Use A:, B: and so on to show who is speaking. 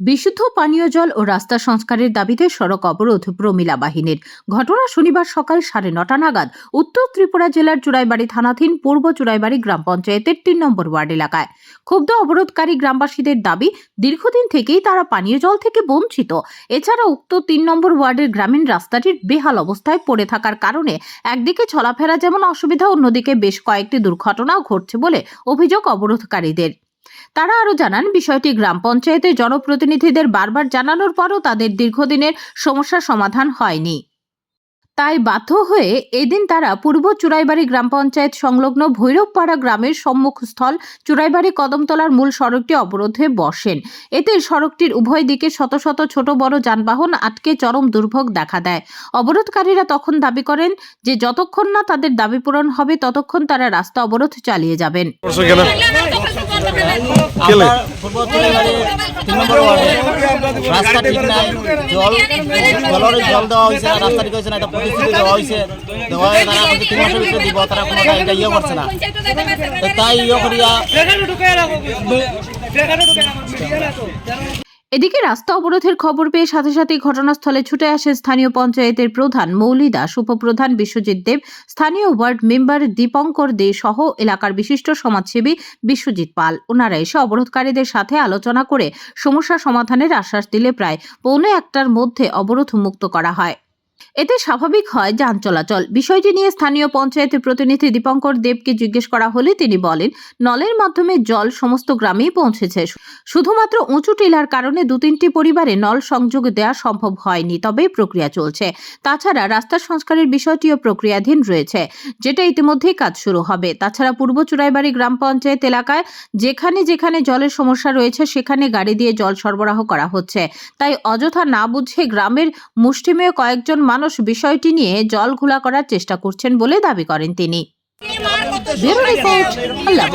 A: বিশুদ্ধ পানীয় জল ও রাস্তা সংস্কারের দাবিতে সড়ক অবরোধ প্রমিলা বাহিনীর। ঘটনা শনিবার সকাল সাড়ে নটা নাগাদ উত্তর ত্রিপুরা জেলার চুড়াইবাড়ি থানাধীন পূর্ব চুড়াইবাড়ি গ্রাম পঞ্চায়েতের তিন নম্বর ওয়ার্ড এলাকায়। ক্ষুব্ধ অবরোধকারী গ্রামবাসীদের দাবি, দীর্ঘদিন থেকেই তারা পানীয় জল থেকে বঞ্চিত। এছাড়া উক্ত তিন নম্বর ওয়ার্ডের গ্রামীণ রাস্তাটির বেহাল অবস্থায় পড়ে থাকার কারণে একদিকে চলাফেরা যেমন অসুবিধা, অন্যদিকে বেশ কয়েকটি দুর্ঘটনাও ঘটছে বলে অভিযোগ অবরোধকারীদের। তারা আরও জানান, বিষয়টি গ্রাম পঞ্চায়েতের জনপ্রতিনিধিদের বারবার জানানোর পরও তাদের দীর্ঘদিনের সমস্যার সমাধান হয়নি। তাই বাধ্য হয়ে এদিন তারা পূর্ব চুরাইবাড়ি গ্রাম পঞ্চায়েত সংলগ্ন ভৈরবপাড়া গ্রামের সম্মুখস্থল চুরাইবাড়ি কদমতলার মূল সড়কটি অবরোধে বসেন। এতে সড়কটির উভয় দিকে শত শত ছোট বড় যানবাহন আটকে চরম দুর্ভোগ দেখা দেয়। অবরোধকারীরা তখন দাবি করেন যে যতক্ষণ না তাদের দাবি পূরণ হবে ততক্ষণ তারা রাস্তা অবরোধ চালিয়ে যাবেন।
B: কেলে?
C: রাস্তা ঠিক নাই জল জলের জল দেওয়া হয়েছে রাস্তা ঠিক হয়েছে না এটা প্রতিশ্রুতি দেওয়া হয়েছে। দেওয়া হয়ে তারা বলছে তিন মাসের ভিতরে দিব তারা কোনো এটা ইয়ে করছে না। তো তাই ইয়ে করিয়া
A: এদিকে রাস্তা অবরোধের খবর পেয়ে সাথে সাথে ঘটনাস্থলে ছুটে আসে স্থানীয় পঞ্চায়েতের প্রধান মৌলি দাস, উপপ্রধান বিশ্বজিৎ দেব, স্থানীয় ওয়ার্ড মেম্বার দীপঙ্কর দে সহ এলাকার বিশিষ্ট সমাজসেবী বিশ্বজিৎ পাল। ওনারা এসে অবরোধকারীদের সাথে আলোচনা করে সমস্যা সমাধানের আশ্বাস দিলে প্রায় পৌনে একটার মধ্যে অবরোধ মুক্ত করা হয়। এতে স্বাভাবিক হয় যান চলাচল। বিষয়টি নিয়ে স্থানীয় পঞ্চায়েতের প্রতিনিধি দীপঙ্কর দেবকে জিজ্ঞেস করা হলে তিনি বলেন, নলের মাধ্যমে জল সমস্ত গ্রামেই পৌঁছেছে। শুধুমাত্র উঁচু টিলার কারণে দু তিনটি পরিবারে নল সংযোগ দেওয়া সম্ভব হয়নি তবে প্রক্রিয়া চলছে। তাছাড়া রাস্তা সংস্কারের বিষয়টিও প্রক্রিয়াধীন রয়েছে যেটা ইতিমধ্যেই কাজ শুরু হবে। তাছাড়া পূর্ব চুরাইবাড়ি গ্রাম পঞ্চায়েত এলাকায় যেখানে যেখানে জলের সমস্যা রয়েছে সেখানে গাড়ি দিয়ে জল সরবরাহ করা হচ্ছে। তাই অযথা না বুঝে গ্রামের মুষ্টিমেয় কয়েকজন মানুষ বিষয়টি নিয়ে জল ঘোলা করার চেষ্টা করছেন বলে দাবি করেন তিনি। ব্যুরো রিপোর্ট আল্লাহ